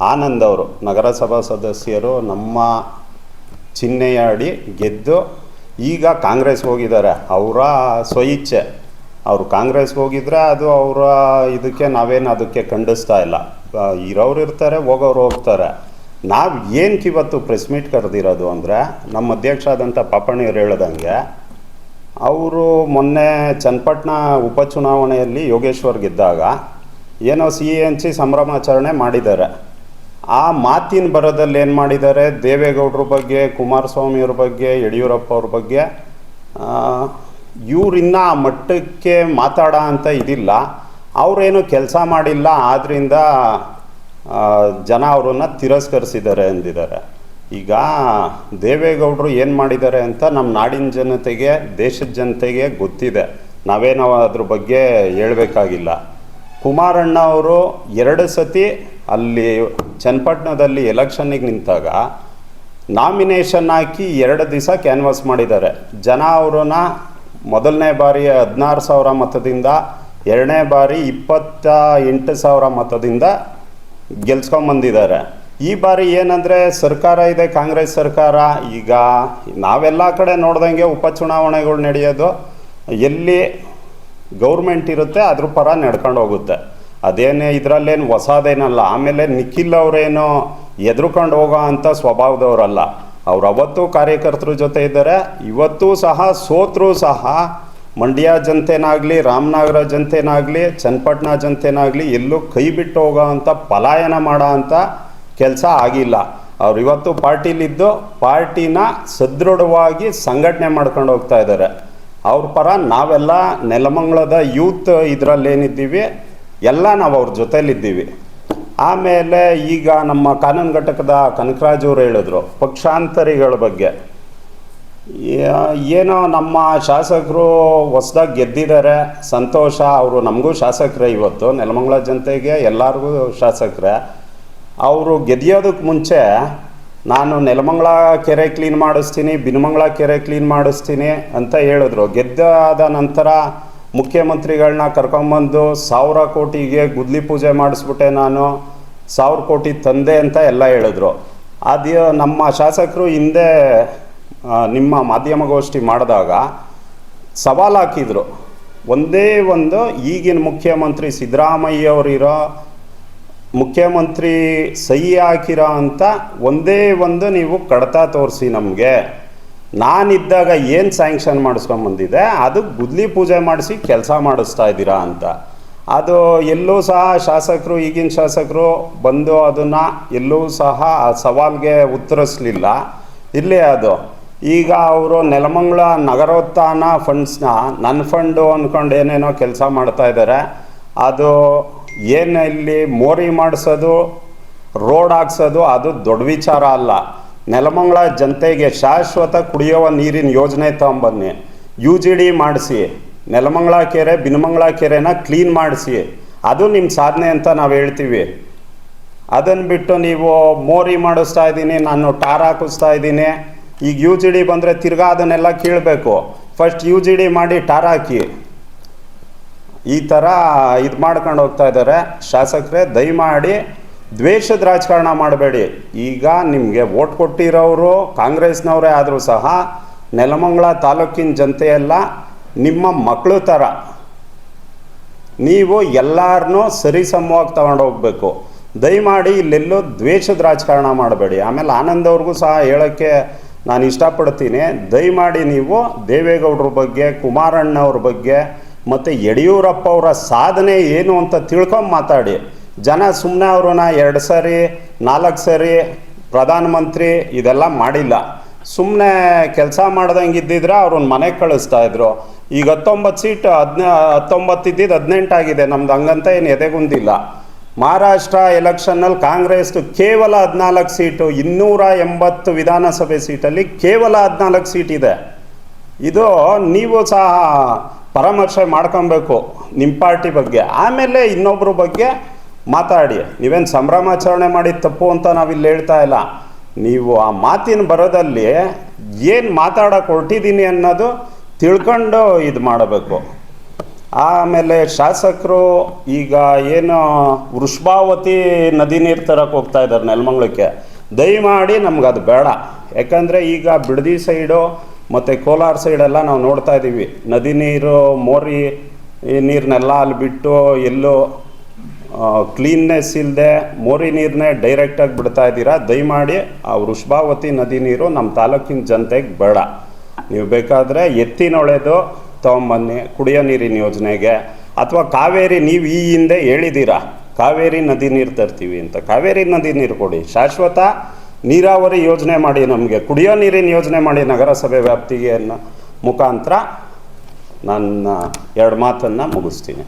ಆನಂದ್ ಅವರು, ನಗರಸಭಾ ಸದಸ್ಯರು ನಮ್ಮ ಚಿಹ್ನೆಯ ಅಡಿ ಗೆದ್ದು ಈಗ ಕಾಂಗ್ರೆಸ್ ಹೋಗಿದ್ದಾರೆ. ಅವರ ಸ್ವಇಚ್ಛೆ. ಅವರು ಕಾಂಗ್ರೆಸ್ ಹೋಗಿದ್ರೆ ಅದು ಅವರ ಇದಕ್ಕೆ ನಾವೇನು ಅದಕ್ಕೆ ಖಂಡಿಸ್ತಾ ಇಲ್ಲ. ಇರೋರು ಇರ್ತಾರೆ ಹೋಗೋರು ಹೋಗ್ತಾರೆ. ನಾವು ಏನಕ್ಕೆ ಇವತ್ತು ಪ್ರೆಸ್ ಮೀಟ್ ಕರೆದಿರೋದು ಅಂದರೆ, ನಮ್ಮ ಅಧ್ಯಕ್ಷ ಆದಂಥ ಪಾಪಣ್ಣವ್ರು ಹೇಳ್ದಂಗೆ, ಅವರು ಮೊನ್ನೆ ಚನ್ನಪಟ್ಟಣ ಉಪಚುನಾವಣೆಯಲ್ಲಿ ಯೋಗೇಶ್ವರ್ ಗೆದ್ದಾಗ ಏನೋ ಎನ್ ಸಿ ಸಂಭ್ರಮಾಚರಣೆ ಮಾಡಿದ್ದಾರೆ. ಆ ಮಾತಿನ ಬರೋದಲ್ಲಿ ಏನು ಮಾಡಿದ್ದಾರೆ? ದೇವೇಗೌಡರ ಬಗ್ಗೆ, ಕುಮಾರಸ್ವಾಮಿಯವ್ರ ಬಗ್ಗೆ ಯಡಿಯೂರಪ್ಪ ಅವ್ರ ಬಗ್ಗೆ ಇವರಿನ್ನ ಆ ಮಟ್ಟಕ್ಕೆ ಮಾತಾಡ ಅಂತ ಇದಿಲ್ಲ. ಅವರೇನು ಕೆಲಸ ಮಾಡಿಲ್ಲ ಆದ್ದರಿಂದ ಜನ ಅವರನ್ನು ತಿರಸ್ಕರಿಸಿದ್ದಾರೆ ಅಂದಿದ್ದಾರೆ. ಈಗ ದೇವೇಗೌಡರು ಏನು ಮಾಡಿದ್ದಾರೆ ಅಂತ ನಮ್ಮ ನಾಡಿನ ಜನತೆಗೆ, ದೇಶದ ಜನತೆಗೆ ಗೊತ್ತಿದೆ. ನಾವೇನು ಅದ್ರ ಬಗ್ಗೆ ಹೇಳಬೇಕಾಗಿಲ್ಲ. ಕುಮಾರಣ್ಣ ಅವರು ಎರಡು ಸತಿ ಅಲ್ಲಿ ಚನ್ನಪಟ್ಟಣದಲ್ಲಿ ಎಲೆಕ್ಷನ್ನಿಗೆ ನಿಂತಾಗ ನಾಮಿನೇಷನ್ ಹಾಕಿ ಎರಡು ದಿವಸ ಕ್ಯಾನ್ವಾಸ್ ಮಾಡಿದ್ದಾರೆ. ಜನ ಅವರನ್ನ ಮೊದಲನೇ ಬಾರಿ ಹದಿನಾರು ಸಾವಿರ ಮತದಿಂದ ಎರಡನೇ ಬಾರಿ ಇಪ್ಪತ್ತ ಎಂಟು ಸಾವಿರ ಮತದಿಂದ ಗೆಲ್ಸ್ಕೊಂಬಂದಿದ್ದಾರೆ. ಈ ಬಾರಿ ಏನಂದರೆ ಸರ್ಕಾರ ಇದೆ, ಕಾಂಗ್ರೆಸ್ ಸರ್ಕಾರ. ಈಗ ನಾವೆಲ್ಲ ಕಡೆ ನೋಡ್ದಂಗೆ ಉಪಚುನಾವಣೆಗಳು ನಡೆಯೋದು, ಎಲ್ಲಿ ಗೌರ್ಮೆಂಟ್ ಇರುತ್ತೆ ಅದ್ರ ಪರ ನಡ್ಕೊಂಡು ಹೋಗುತ್ತೆ. ಅದೇನೇ ಇದರಲ್ಲೇನು ಹೊಸದೇನಲ್ಲ ಆಮೇಲೆ ನಿಖಿಲ್ ಅವರೇನೋ ಎದುರುಕೊಂಡು ಹೋಗೋ ಅಂಥ ಸ್ವಭಾವದವರಲ್ಲ. ಅವ್ರು ಅವತ್ತು ಕಾರ್ಯಕರ್ತರ ಜೊತೆ ಇದ್ದಾರೆ, ಇವತ್ತೂ ಸಹ ಸೋತ್ರೂ ಸಹ ಮಂಡ್ಯ ಜನತೆನಾಗಲಿ, ರಾಮನಗರ ಜನತೆನಾಗಲಿ, ಚನ್ನಪಟ್ಟಣ ಜನತೆನಾಗಲಿ ಎಲ್ಲೂ ಕೈ ಬಿಟ್ಟು ಹೋಗೋ ಅಂಥ ಪಲಾಯನ ಮಾಡೋ ಅಂಥ ಕೆಲಸ ಆಗಿಲ್ಲ. ಅವ್ರು ಇವತ್ತು ಪಾರ್ಟಿಲಿದ್ದು ಪಾರ್ಟಿನ ಸದೃಢವಾಗಿ ಸಂಘಟನೆ ಮಾಡ್ಕೊಂಡು ಹೋಗ್ತಾ ಇದ್ದಾರೆ. ಅವ್ರ ಪರ ನಾವೆಲ್ಲ ನೆಲಮಂಗಲದ ಯೂತ್ ಇದರಲ್ಲೇನಿದ್ದೀವಿ ಎಲ್ಲ ನಾವು ಅವ್ರ ಜೊತೆಯಲ್ಲಿದ್ದೀವಿ. ಆಮೇಲೆ ಈಗ ನಮ್ಮ ಕಾನೂನು ಘಟಕದ ಕನಕರಾಜ್ ಅವರು ಹೇಳಿದ್ರು, ಪಕ್ಷಾಂತರಿಗಳ ಬಗ್ಗೆ. ಏನೋ ನಮ್ಮ ಶಾಸಕರು ಹೊಸದಾಗಿ ಗೆದ್ದಿದ್ದಾರೆ, ಸಂತೋಷ, ಅವರು ನಮಗೂ ಶಾಸಕರೇ ಇವತ್ತು, ನೆಲಮಂಗಲ ಜನತೆಗೆ ಎಲ್ಲರಿಗೂ ಶಾಸಕರೇ. ಅವರು ಗೆದ್ಯೋದಕ್ಕೆ ಮುಂಚೆ ನಾನು ನೆಲಮಂಗಲ ಕೆರೆ ಕ್ಲೀನ್ ಮಾಡಿಸ್ತೀನಿ, ಬಿನಮಂಗಲ ಕೆರೆ ಕ್ಲೀನ್ ಮಾಡಿಸ್ತೀನಿ ಅಂತ ಹೇಳಿದ್ರು. ಗೆದ್ದಾದ ನಂತರ ಮುಖ್ಯಮಂತ್ರಿಗಳನ್ನ ಕರ್ಕೊಂಬಂದು ಸಾವಿರ ಕೋಟಿಗೆ ಗುದ್ಲಿ ಪೂಜೆ ಮಾಡಿಸ್ಬಿಟ್ಟೆ ನಾನು. ಸಾವಿರ ಕೋಟಿ ತಂದೆ ಅಂತ ಎಲ್ಲ ಹೇಳಿದ್ರು. ಅದು ನಮ್ಮ ಶಾಸಕರು ಹಿಂದೆ ನಿಮ್ಮ ಮಾಧ್ಯಮಗೋಷ್ಠಿ ಮಾಡಿದಾಗ ಸವಾಲು ಹಾಕಿದರು. ಒಂದೇ ಒಂದು ಈಗಿನ ಮುಖ್ಯಮಂತ್ರಿ ಸಿದ್ದರಾಮಯ್ಯವರಿರೋ ಮುಖ್ಯಮಂತ್ರಿ ಸಹಿ ಹಾಕಿರೋ ಅಂತ ಒಂದೇ ಒಂದು ನೀವು ಕಡತ ತೋರಿಸಿ ನಮಗೆ. ನಾನಿದ್ದಾಗ ಏನು ಸ್ಯಾಂಕ್ಷನ್ ಮಾಡಿಸ್ಕೊಂಬಂದಿದೆ ಅದು ಗುದ್ಲಿ ಪೂಜೆ ಮಾಡಿಸಿ ಕೆಲಸ ಮಾಡಿಸ್ತಾ ಇದ್ದೀರಾ ಅಂತ. ಅದು ಎಲ್ಲೂ ಸಹ ಶಾಸಕರು, ಈಗಿನ ಶಾಸಕರು ಬಂದು ಅದನ್ನು ಎಲ್ಲೂ ಸಹ ಆ ಸವಾಲ್ಗೆ ಉತ್ತರಿಸಲಿಲ್ಲ. ಇಲ್ಲೇ ಅದು. ಈಗ ಅವರು ನೆಲಮಂಗ್ಳ ನಗರೋತ್ಥಾನ ಫಂಡ್ಸ್ನ ನನ್ನ ಫಂಡು ಅಂದ್ಕೊಂಡು ಏನೇನೋ ಕೆಲಸ ಮಾಡ್ತಾ ಇದ್ದಾರೆ ಅದು ಏನು ಇಲ್ಲಿ ಮೋರಿ ಮಾಡಿಸೋದು, ರೋಡ್ ಹಾಕ್ಸೋದು, ಅದು ದೊಡ್ಡ ವಿಚಾರ ಅಲ್ಲ. ನೆಲಮಂಗಲ ಜನತೆಗೆ ಶಾಶ್ವತ ಕುಡಿಯುವ ನೀರಿನ ಯೋಜನೆ ತಗೊಂಬನ್ನಿ. ಯು ಜಿ ಡಿ ಮಾಡಿಸಿ. ನೆಲಮಂಗಲ ಕೆರೆ, ಬಿನಮಂಗಲ ಕೆರೆನ ಕ್ಲೀನ್ ಮಾಡಿಸಿ. ಅದು ನಿಮ್ಮ ಸಾಧನೆ ಅಂತ ನಾವು ಹೇಳ್ತೀವಿ. ಅದನ್ನು ಬಿಟ್ಟು ನೀವು ಮೋರಿ ಮಾಡಿಸ್ತಾ ಇದ್ದೀನಿ, ನಾನು ಟಾರ್ ಹಾಕಿಸ್ತಾ ಇದ್ದೀನಿ. ಈಗ ಯು ಜಿ ಡಿ ಬಂದರೆ ತಿರ್ಗಾ ಅದನ್ನೆಲ್ಲ ಕೀಳಬೇಕು. ಫಸ್ಟ್ ಯು ಜಿ ಡಿ ಮಾಡಿ ಟಾರ್ ಹಾಕಿ. ಈ ಥರ ಇದು ಮಾಡ್ಕೊಂಡು ಹೋಗ್ತಾ ಇದ್ದಾರೆ ಶಾಸಕರೇ, ದಯಮಾಡಿ ದ್ವೇಷದ ರಾಜಕಾರಣ ಮಾಡಬೇಡಿ. ಈಗ ನಿಮಗೆ ಓಟ್ ಕೊಟ್ಟಿರೋರು ಕಾಂಗ್ರೆಸ್ನವರೇ ಆದರೂ ಸಹ ನೆಲಮಂಗಲ ತಾಲೂಕಿನ ಜನತೆಯೆಲ್ಲ ನಿಮ್ಮ ಮಕ್ಕಳು ಥರ ನೀವು ಎಲ್ಲರನ್ನೂ ಸರಿಸಮವಾಗಿ ತಗೊಂಡು ಹೋಗ್ಬೇಕು. ದಯಮಾಡಿ ಇಲ್ಲೆಲ್ಲೂ ದ್ವೇಷದ ರಾಜಕಾರಣ ಮಾಡಬೇಡಿ. ಆಮೇಲೆ ಆನಂದ್ ಅವ್ರಿಗೂ ಸಹ ಹೇಳೋಕ್ಕೆ ನಾನು ಇಷ್ಟಪಡ್ತೀನಿ. ದಯಮಾಡಿ ನೀವು ದೇವೇಗೌಡರ ಬಗ್ಗೆ, ಕುಮಾರಣ್ಣವ್ರ ಬಗ್ಗೆ ಮತ್ತು ಯಡಿಯೂರಪ್ಪ ಅವರ ಸಾಧನೆ ಏನು ಅಂತ ತಿಳ್ಕೊಂಡು ಮಾತಾಡಿ. ಜನ ಸುಮ್ಮನೆ ಅವ್ರನ್ನ ಎರಡು ಸರಿ, ನಾಲ್ಕು ಸರಿ ಪ್ರಧಾನಮಂತ್ರಿ ಇದೆಲ್ಲ ಮಾಡಿಲ್ಲ. ಸುಮ್ಮನೆ ಕೆಲಸ ಮಾಡ್ದಂಗೆ ಇದ್ದಿದ್ರೆ ಅವ್ರನ್ನ ಮನೆಗೆ ಕಳಿಸ್ತಾ ಇದ್ರು. ಈಗ ಹತ್ತೊಂಬತ್ತು ಸೀಟ್, ಹದಿನ ಹತ್ತೊಂಬತ್ತು ಇದ್ದಿದ್ದು ಹದಿನೆಂಟಾಗಿದೆ ನಮ್ದು ಹಂಗಂತ ಏನು ಎದೆಗುಂದಿಲ್ಲ. ಮಹಾರಾಷ್ಟ್ರ ಎಲೆಕ್ಷನ್ನಲ್ಲಿ ಕಾಂಗ್ರೆಸ್ ಕೇವಲ ಹದಿನಾಲ್ಕು ಸೀಟು, ಇನ್ನೂರ ಎಂಬತ್ತು ವಿಧಾನಸಭೆ ಸೀಟಲ್ಲಿ ಕೇವಲ ಹದಿನಾಲ್ಕು ಸೀಟ್ ಇದೆ. ಇದು ನೀವು ಸಹ ಪರಾಮರ್ಶೆ ಮಾಡ್ಕೊಬೇಕು ನಿಮ್ಮ ಪಾರ್ಟಿ ಬಗ್ಗೆ. ಆಮೇಲೆ ಇನ್ನೊಬ್ಬರ ಬಗ್ಗೆ ಮಾತಾಡಿ. ನೀವೇನು ಸಂಭ್ರಮಾಚರಣೆ ಮಾಡಿ ತಪ್ಪು ಅಂತ ನಾವಿಲ್ಲಿ ಹೇಳ್ತಾ ಇಲ್ಲ. ನೀವು ಆ ಮಾತಿನ ಬರೋದಲ್ಲಿ ಏನು ಮಾತಾಡೋಕೆ ಹೊರಟಿದ್ದೀನಿ ಅನ್ನೋದು ತಿಳ್ಕೊಂಡು ಇದು ಮಾಡಬೇಕು. ಆಮೇಲೆ ಶಾಸಕರು ಈಗ ಏನು ವೃಷಭಾವತಿ ನದಿ ನೀರು ತರಕ್ಕೆ ಹೋಗ್ತಾ ಇದ್ದಾರೆ ನೆಲಮಂಗ್ಲಕ್ಕೆ. ದಯಮಾಡಿ ನಮ್ಗೆ ಅದು ಬೇಡ. ಯಾಕಂದರೆ ಈಗ ಬಿಡದಿ ಸೈಡು ಮತ್ತು ಕೋಲಾರ ಸೈಡೆಲ್ಲ ನಾವು ನೋಡ್ತಾ ಇದ್ದೀವಿ ನದಿ ನೀರು, ಮೋರಿ ಈ ನೀರನ್ನೆಲ್ಲ ಅಲ್ಲಿ ಬಿಟ್ಟು ಎಲ್ಲೋ ಕ್ಲೀನ್ನೆಸ್ ಇಲ್ಲದೆ ಮೋರಿ ನೀರನ್ನೇ ಡೈರೆಕ್ಟಾಗಿ ಬಿಡ್ತಾ ಇದ್ದೀರಾ? ದಯಮಾಡಿ ಆ ವೃಷಭಾವತಿ ನದಿ ನೀರು ನಮ್ಮ ತಾಲೂಕಿನ ಜನತೆಗೆ ಬೇಡ. ನೀವು ಬೇಕಾದರೆ ಎತ್ತಿನೊಳೆದು ತೊಗೊಂಬನ್ನಿ, ಕುಡಿಯೋ ನೀರಿನ ಯೋಜನೆಗೆ. ಅಥವಾ ಕಾವೇರಿ ನೀವು ಈ ಹಿಂದೆ ಹೇಳಿದ್ದೀರಾ ಕಾವೇರಿ ನದಿ ನೀರು ತರ್ತೀವಿ ಅಂತ. ಕಾವೇರಿ ನದಿ ನೀರು ಕೊಡಿ. ಶಾಶ್ವತ ನೀರಾವರಿ ಯೋಜನೆ ಮಾಡಿ ನಮಗೆ. ಕುಡಿಯೋ ನೀರಿನ ಯೋಜನೆ ಮಾಡಿ ನಗರಸಭೆ ವ್ಯಾಪ್ತಿಗೆ ಮುಖಾಂತರ ನನ್ನ ಎರಡು ಮಾತನ್ನು ಮುಗಿಸ್ತೀನಿ.